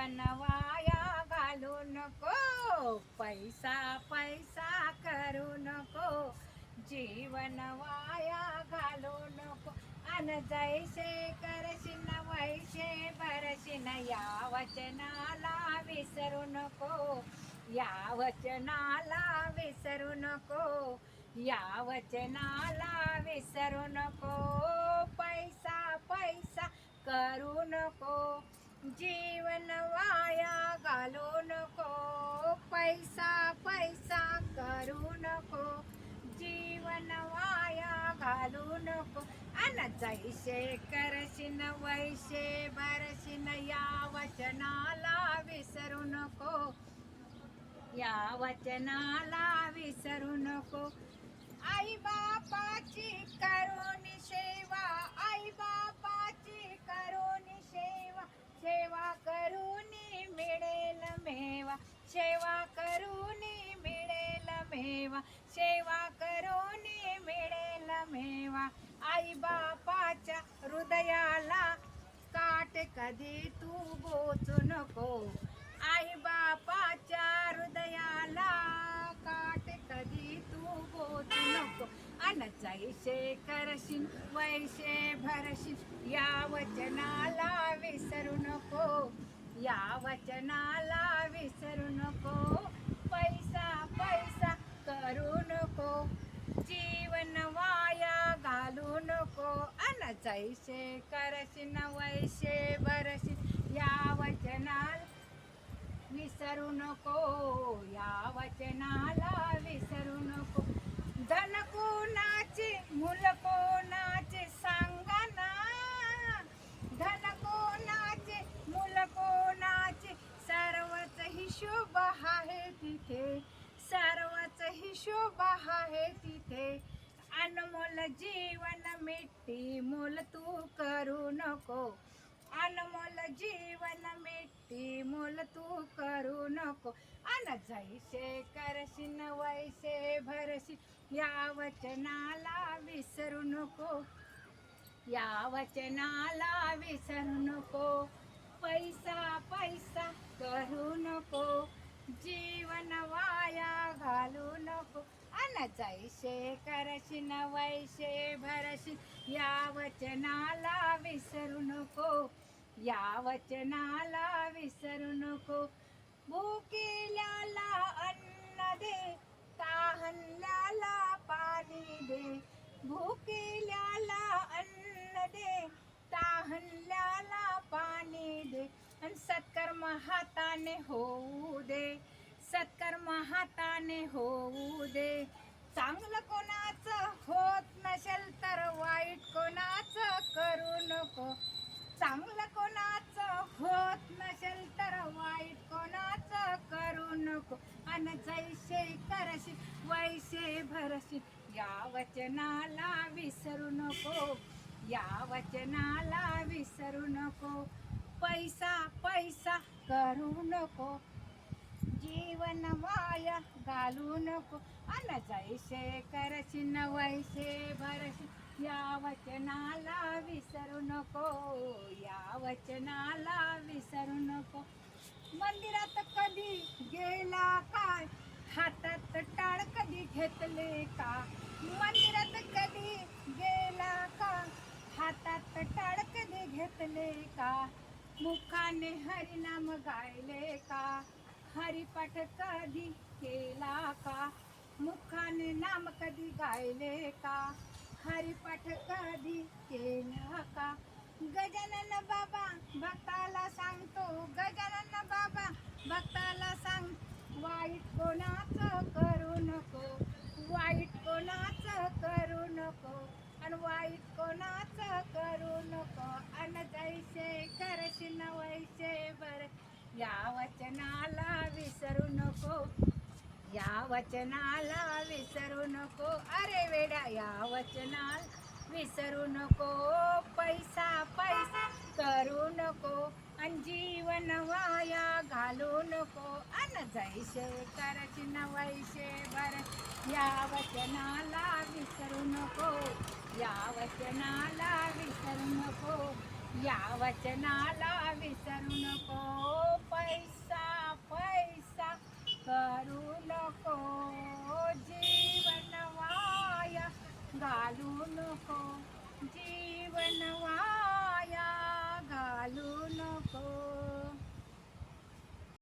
बनवाया वाया घालू नको. पैसा पैसा करू नको. जीवन वाया घालू नको. अन जैसे करशीन वैसे भरशीन या वचनाला विसरू नको. या वचनाला विसरू नको. या वचनाला विसरू नको. पैसा पैसा करू नको. जीवन वाया घालू नको पैसा पैसा करू नको. जीवन वाया घालू नको. अन जैसे करशीन वैसे भरशीन या वचनाला विसरू नको. या वचनाला विसरू नको. आई बापाची करुणी सेवा आई बापा मेवा आई बापाच्या हृदयाला काट कधी तू बोचू नको. आई बापाच्या हृदयाला काट कधी तू बोचू नको. अन जैसे करशील वैसे भरशील या वचनाला विसरू नको. या वचनाला विसरू नको. पैसा पैसा करू नको. वाचायचे करशी करशील बरशी या वचनाला विसरू नको या वचनाला विसरू नको. धन कोणाचे मूल कोणाचे सांगा ना धन कोणाचे मूल कोणाचे सर्वच हिशोब आहे तिथे सर्वच हिशोब आहे तिथे अनमोल जीवन मिट्टी मोल तू करू नको. अनमोल जीवन मिट्टी मोल तू करू नको. अन जैसे करशीन वैसे भरशी या वचनाला विसरू नको. या वचनाला विसरू नको. पैसा पैसा करू नको. जीवन वाया घालू नको. अन जैसे करशीन वैसे भरशी या वचनाला विसरू नको. या वचनाला विसरू नको. भूकेल्याला अन्न दे ताहनल्याला पाणी दे. भूकेल्याला अन्न दे ताहल्याला पाणी दे. आणि सत्कार सत्कर्म हाताने होऊ दे सत्कर्म हाताने होऊ दे. चांगलं कोणाचं होत नसेल तर वाईट कोणाचं करू नको. चांगलं कोणाचं होत नसेल तर वाईट कोणाचं करू नको. आणि जैसे करशील वैसे भरशील. या वचनाला विसरू नको. या वचनाला विसरू नको. पैसा पैसा करू नको. जीवन माया घालू नको. अन जैसे करशील वैसे भरशी या वचनाला विसरू नको या वचनाला विसरू नको. मंदिरात कधी गेला काय? हातात टाळ कधी घेतले का? मंदिरात कधी गेला का? हातात टाळ कधी घेतले का? मुखाने हरिनाम गायले का? हरिपाठ कधी केला का? मुखाने नाम कधी गायले का? हरिपाठ कधी केला का? गजानन बाबा भक्ताला सांगतो गजानन बाबा भक्ताला सांग. वाईट कोणाचं करू नको वाईट कोणाचं करू नको आणि वाईट कोणाचं करू नको या वचनाला विसरू नको. या वचनाला विसरू नको. अरे वेड्या या वचनाला विसरू नको. पैसा पैसा करू नको. आणि जीवन वाया घालू नको. अन जैसे करशील वैसे बर या वचनाला विसरू नको. या वचनाला विसरू नको. या वचनाला विसरू नको. પૈસા પૈસા કરું લોકો જીવન વાયા ગાલું લોકો જીવન વાયા ગાલું